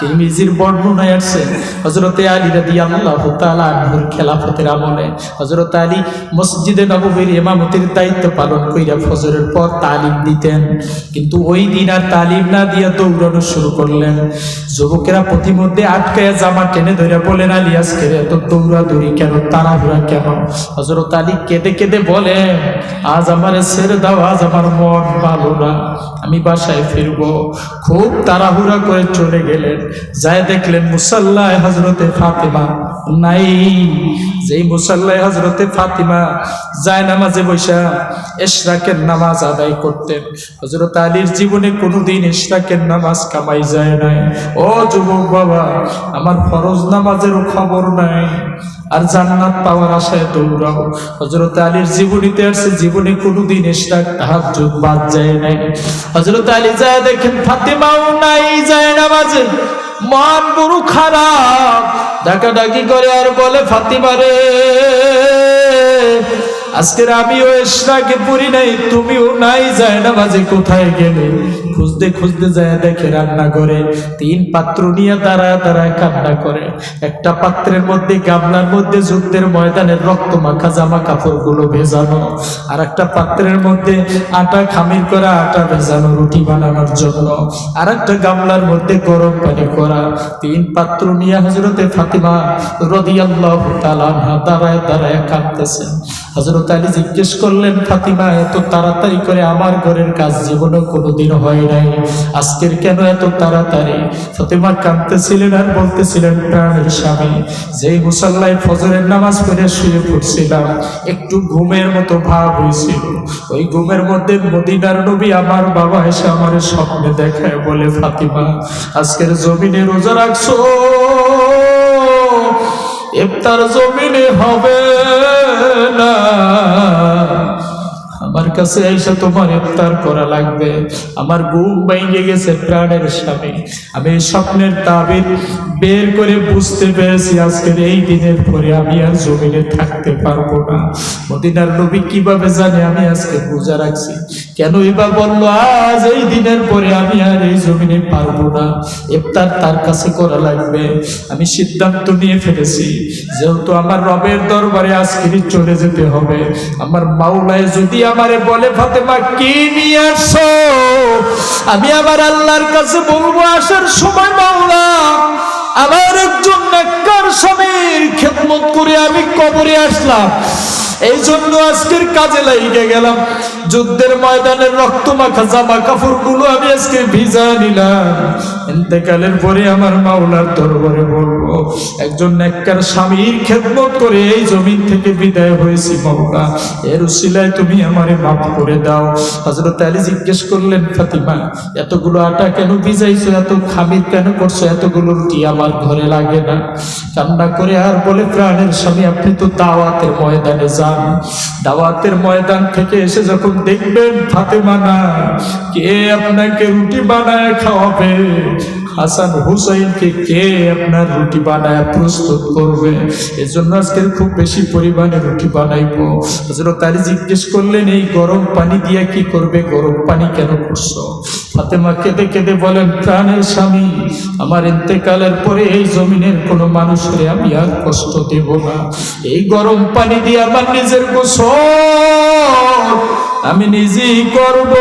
তিরমিজির বর্ণনায় আসছে হজরতে আলী রাদি আল্লাহ তালাহুর খেলাফতের আমলে। হজরত আলী মসজিদে নববীর ইমামতির দায়িত্ব পালন কইরা ফজরের পর তালিম দিতেন। কিন্তু ওই দিন আর তালিম না দিয়া দৌড়ানো শুরু করলেন। যুবকেরা প্রতিমধ্যে আটকায়া জামা টেনে ধরে বলেন, আলী, আজকে এত দৌড়াদৌড়ি কেন? তাড়াহুড়া কেন? হজরত আলী কেঁদে কেঁদে বলেন, আজ আমার ছেড়ে দাও, আজ আমার মন ভালো না। আমি বাসায় ফিরবো। খুব তাড়াহুড়া করে চলে গেলেন। যায় দেখলেন মুসাল্লায় হজরতে ফাতেমা নাই। যেই মুসাল্লায় হজরতে ফাতিমা যায় নামাজে বৈশা এশরাকের নামাজ আদায় করতেন। হজরত আলীর জীবনে কোনোদিন এশরাকের নামাজ কামাই যায় নাই। ও যুবক বাবা, আমার ফরজ নামাজেরও খবর নাই। আর জান্নাত পাওয়ার আশায় দৌড়াও। হজরত আলীর জীবনীতে আসছে জীবনে কোনোদিন এশরাক তাহাজ্জুদ বাদ যায় নাই। হজরত আলী যায় দেখেন, ফাতেমাও নাই, যায় নামাজে। মন গুরু খারাপ। ডাকাডাকি করে আর বলে ফাতিমারে আজকের আমিও এসরাকে পুরি নাই, তুমিও নাই যায় না মাঝে কোথায় গেলে? খুঁজতে খুঁজতে যায়, দেখে রান্না করে। তিন পাত্র নিয়ে দাঁড়ায় তারা কান্না করে। একটা পাত্রের মধ্যে গামলার মধ্যে যুদ্ধের ময়দানের রক্ত মাখা জামা কাপড়গুলো ভেজানো। আর একটা পাত্রের মধ্যে আটা খামির করা, আটা ভেজানো রুটি বানানোর জন্য। আর একটা গামলার মধ্যে গরম পানি করা। তিন পাত্র নিয়ে হজরতে ফাতিমা রদিয়াল্লাহ তালা দাঁড়ায় দাঁড়ায় কাঁদতেছেন হজরত আলী জিজ্ঞেস করলেন, ফাতিমা, এত তাড়াতাড়ি করে আমার ঘরের কাজ জীবনে কোনোদিন হয় নাই। আজকের কেন এত তাড়াতাড়ি? ফাতিমা কাঁদতেছিলেন আর বলতেছিলেন, প্রাণের স্বামী, যেই মুসাল্লায় ফজরের নামাজ পড়ে শুয়ে পড়ছিলাম, একটু ঘুমের মতো ভাব হয়েছিল। ওই ঘুমের মধ্যে মদিনার নবী আমার বাবা এসে আমার স্বপ্নে দেখায়, বলে, ফাতিমা, আজকের জমিনে রোজা রাখছো? ইফতার জমিনে হবে না। আমার কাছে এসে তোমার ইফতার করা লাগবে। আমার ঘুম ভেঙে গেছে প্রাণের স্বামী। আমি স্বপ্নের তাবির বের করে বুঝতে পেরেছি আজকের এই দিনের পরে আমি আর জমিনে থাকতে পারব না। মদিনার নবী কীভাবে জানে আমি আজকে রোজা রাখছি? কেন এবার বলল, আজ এই দিনের পরে আমি আর এই জমিনে পারব না। ইফতার তার কাছে করা লাগবে। আমি সিদ্ধান্ত নিয়ে ফেলেছি, যেহেতু আমার রবের দরবারে আজকে চলে যেতে হবে। আমার মাওলায় যদি আমারে বলে, ফাতেমা, কি নিয়ে আসো? আমি আবার আল্লাহর কাছে বলব, আসার সময় মাওলা আমার একজন নেককার স্বামীর খেদমত করে আমি কবরে আসলাম। এই জন্য আজকের কাজে লাগিয়ে গেলাম। যুদ্ধের ময়দানের রক্ত মাখা জামা কাপড়গুলো আমি আজকে ভিজা নিলাম। ইন্তেকালের পরে আমার মাওলার দরবারে বলব, একজন নেককার স্বামীর খেদমত করে এই জমিন থেকে বিদায় হয়েছি মাওলা। এর উসিলায় তুমি আমারে মাফ করে দাও। হজরত আলী জিজ্ঞেস করলেন, ফাতিমা, এতগুলো আটা কেন ভিজাইছো? এত খামির কেন করছ? এতগুলো রুটি আমার ঘরে লাগে না। কান্না করে আর বলে, প্রাণের স্বামী, আপনি তো দাওয়াতের ময়দানে যান। দাওয়াতের ময়দান থেকে এসে যখন দেখবেন ফাতেমা না, কে আপনাকে রুটি বানায় খাওয়াবে? হাসান হুসাইনকে কে আপনার রুটি বানায় প্রস্তুত করবে? এজন্য আজকে খুব বেশি পরিমাণে রুটি বানাইবো। হজরত আলী জিজ্ঞেস করলেন, এই গরম পানি দিয়ে কি করবে? গরম পানি কেন করছ? ফাতেমা কেঁদে কেঁদে বলেন, প্রাণের স্বামী, আমার ইন্তেকালের পরে এই জমিনের কোনো মানুষের আমি আর কষ্ট দেব না। এই গরম পানি দিয়ে আমার নিজের গোসল আমি নিজেই করব।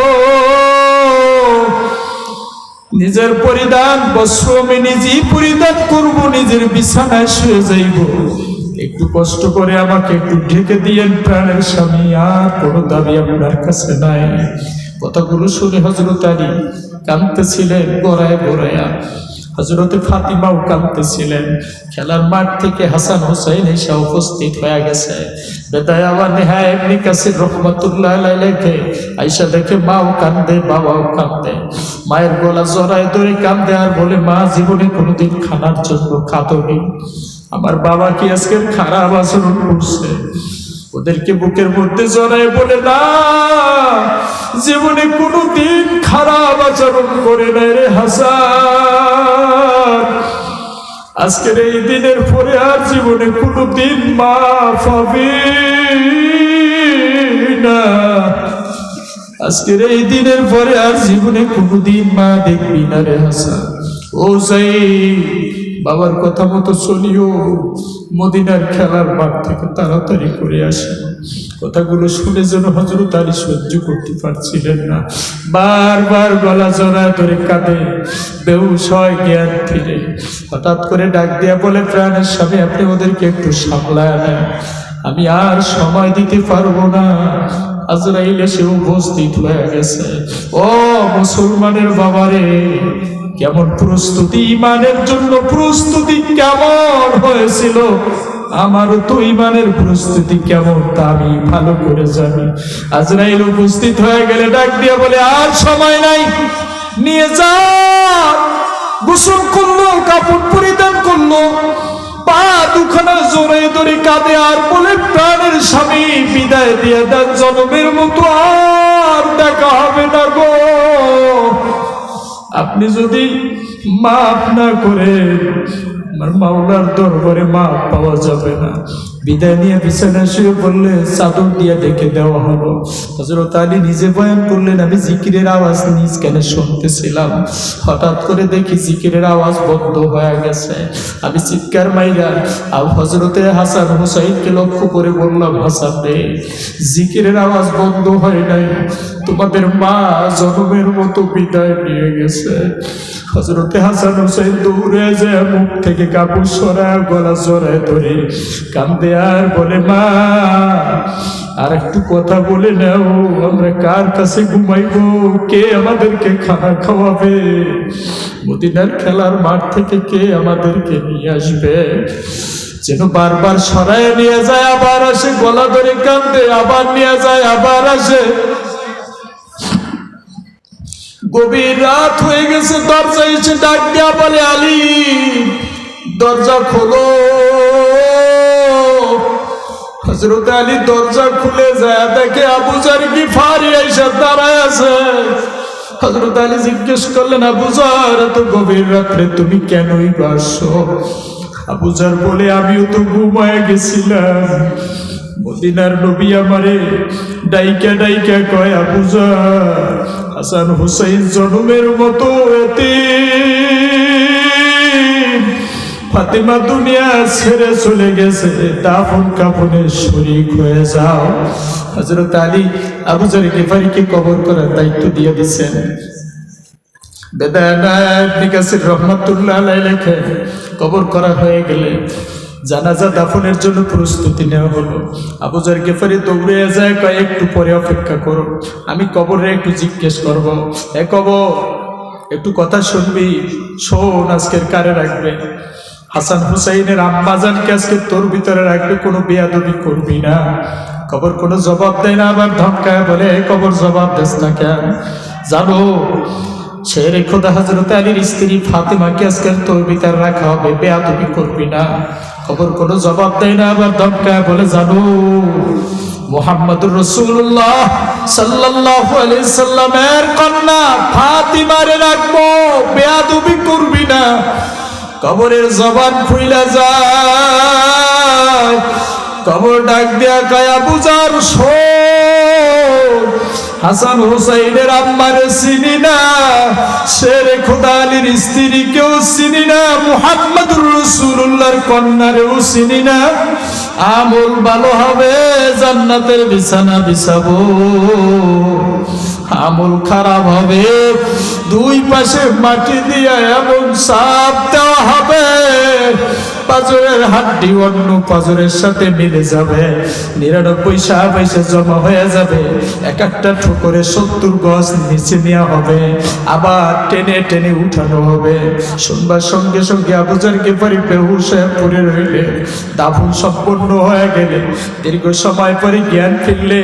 নিজের পরিধান, বস্ত্র আমি নিজেই পরিধান করব, নিজের বিছানায় শুয়ে যাইব। একটু কষ্ট করে আমাকে একটু ঢেকে দিয়েন প্রাণের স্বামী, আর কোনো দাবি আপনার কাছে নাই। কথাগুলো শুনে হজরত আলী কাঁদতেছিলেন, গড়ায় গড়ায়া। হজরতে ফাতিমাও কাঁদতেছিলেন। খেলার মাঠ থেকে হাসান হোসেন এসে উপস্থিত হয়ে গেছে। লেখে আইসা দেখে মায়ের গলা জড়ায় ধরে কান্দে আর বলে, মা, জীবনে কোনোদিন খানার জন্য খাতনি আমার বাবা কি আজকে খারাপ আচরণ করছে? ওদেরকে বুকের মধ্যে জড়ায় বলে, না, জীবনে কোনো দিন খারাপ আচরণ করে নাই রে হাসান। আজকের এই দিনের পরে আর জীবনে কোনো দিন মা পাবি না। আজকের এই দিনের পরে আর জীবনে কোনো দিন মা দেখবি না রে হাসান। ও সাই বাবার কথা মতো চলিও মদিনার খেলার মাঠ থেকে তাড়াতাড়ি করে আসি। কথাগুলো শুনে যেন হজরত আলী সহ্য করতে পারছিলেন না। বারবার গলা জড়া ধরে কাঁদে, বেহুশ হয় জ্ঞান ফিরে। হঠাৎ করে ডাক দিয়া বলে, প্রাণের স্বামী, আপনি ওদেরকে একটু সামলায় নেন। আমি আর সময় দিতে পারব না। আজরাইল এসে উপস্থিত হয়ে গেছে। ও মুসলমানের বাবারে কেমন প্রস্তুতি? ইমানের জন্য প্রস্তুতি কেমন হয়েছিল? আমারও তো ইমানের প্রস্তুতি কেমন, তা আমি ভালো করে জানি। আজরাইল উপস্থিত হয়ে গেলে ডাক দিয়ে বলে, আর সময় নাই, নিয়ে যা। গোসল করল, কাপড় পরিধান করল। পা দুখানা জোরে ধরে কাঁদে, আর বলে, প্রাণের স্বামী, বিদায় দিয়ে দেন, জনমের মতো আর দেখা হবে না গো। আপনি যদি মাফ না করে আমার মাওলার দরবারে মাফ পাওয়া যাবে না। বিদায় নিয়ে বিছানা শুয়ে বললে চাদর দিয়ে দেওয়া হলো। হজরত আলী নিজে বয়ান করলেন, আমি জিকিরের আওয়াজ নিজ কেন শুনতেছিলাম। হঠাৎ করে দেখি জিকিরের আওয়াজ বন্ধ হয়ে গেছে। আমি চিৎকার আর হজরতে হাসান হুসাইনকে লক্ষ্য করে বললাম জিকিরের আওয়াজ বন্ধ হয় নাই। তোমাদের মা জনমের মতো বিদায় নিয়ে গেছে। হজরতে হাসান হুসাইন দৌড়ে যায় মুখ থেকে কাপড় সরায়, গলা জড়ায় ধরে কান্দে আর বলে মা, আর একটু কথা বলে নাও, আমরা কার কাছে ঘুমাইবো? কে আমাদেরকে খানা খাওয়াবে? মদিনার খেলার মাঠ থেকে কে আমাদেরকে নিয়ে আসবে? যেন বারবার সরায় নিয়ে যায়, আবার আসে, গলা ধরে কান্দে, আবার নিয়ে যায়, আবার আসে। গভীর রাত হয়ে গেছে দরজা এসে ডাক দেয়া বলে, আলী, দরজা খোলো। হজরত আলী দরজা খুলে যায়, দেখে আবুজার কি ফারি এসে দাঁড়ায় আছে। হজরত আলী জিজ্ঞেস করলেন আবুজার এত গভীর রাত্রে তুমি কেনই বাসো আবুজার বলে, আমিও তো ঘুমায় গেছিলাম। মদিনার নবী আমারে ডাইকা ডাইকা কয় আবুজা হাসান হুসাইন জনমের মতো এতে ফাতেমা দুনিয়া ছেড়ে চলে গেছে, দাফন কাফনে শরিক হয়ে যাও। হজরত আলী আবুজার গেফারিকে কবর করার দায়িত্ব দিয়ে দিচ্ছেন কাসির রহমাতুল্লাহ লেখে, কবর করা হয়ে গেলে জানাজা দাফনের জন্য প্রস্তুতি নেওয়া হলো। আবুজার গেফারি দৌড়ে যায়, কয়, একটু পরে অপেক্ষা করো, আমি কবরে একটু জিজ্ঞেস করব। এ কবর, একটু কথা শুনবি, শোন আজকের কারে রাখবে। হাসান হুসাইনের আম্মাজানকে আজকে তোর ভিতরে রাখবে, কোনো বেয়াদবি করবি না। কবর কোনো জবাব দেয় না, আবার ধমকায় বলে "এ কবর জবাব দেস না কেন? জানো শের খোদা হজরত আলীর স্ত্রী ফাতেমাকে আজকের তোর ভিতরে রাখা হবে, বেয়াদবি করবি না। খবর কোনো জবাব দেয় না, আবার ধমকায় বলে, জানো, মোহাম্মদুর রসুল্লাহ সাল্লাল্লাহু আলাইহি সাল্লামের কন্যা ফাতিমারে রাখব, বেয়াদবি করবি না। কবরের জবান খুইলা যায়। কবর ডাক দিয়া কায়া বুজার শোন হাসান হুসাইনের আম্মারে চিনি না, শেরে খোদা আলীর স্ত্রী কেউ চিনি না, মুহাম্মদুর রসুল্লাহর কন্যারেও চিনি না। আমল ভালো হবে, জান্নাতের বিছানা বিছাবো। আমল খারাপ হবে দুই পাশে মাটি দিয়ে এবং সাপ দেওয়া হবে। পাজরের হাড্ডি অন্য পাজরের সাথে মিলে যাবে। নিরানব্বই সাপ এসে জমা হয়ে যাবে। এক একটা ঠোকরে সত্তর গজ নিচে নেওয়া হবে। আবার টেনে টেনে উঠানো হবে। শুনবার সঙ্গে সঙ্গে আবুজার গেফারি বেহুশ রইলে। দাফন সম্পন্ন হয়ে গেলে। দীর্ঘ সময় পরে জ্ঞান ফিরলে।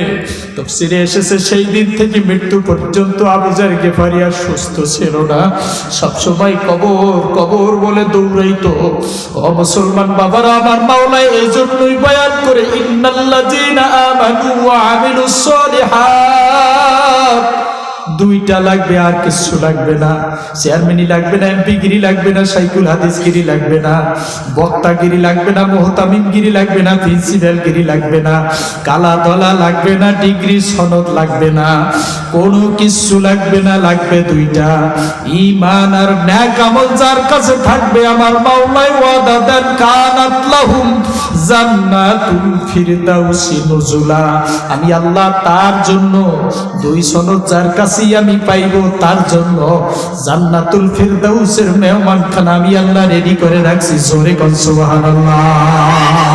তফসিরে এসেছে সেই দিন থেকে মৃত্যু পর্যন্ত আবুজার গেফারি আর সুস্থ ছিল না। সবসময় কবর কবর বলে দৌড়াইতো। ও মুসলমান বাবারা আমার মাওলায় এই জন্যই বয়ান করে ইন্নাল্লাযীনা আমানু ওয়া আমিলুস সালিহাত। দুইটা লাগবে, আর কিছু লাগবে না। চেয়ারম্যানই লাগবে না, এমপিগিরি লাগবে না, সাইকুল হাদিসগিরি লাগবে না। বক্তাগিরি লাগবে না মোহতামিনগিরি লাগবে না, প্রিন্সিপালগিরি লাগবে না। কালা দলা লাগবে না, ডিগ্রি সনদ লাগবে না। কোনো কিছু লাগবে না, লাগবে দুইটা। ইমান আর ন্যাক আমল যার কাছে থাকবে, আমার মাওলাই ওয়াদা দেন, কানাত লাহুম জান্নাতুল ফিরদাউসি নুজুলা। আমি আল্লাহ তার জন্য দুই সনদ যার কাছেই আমি পাইব, তার জন্য জান্নাতুল ফিরদাউসের মেহমানখানা আমি আল্লাহ রেডি করে রাখছি। জোরে কন সুবহানাল্লাহ।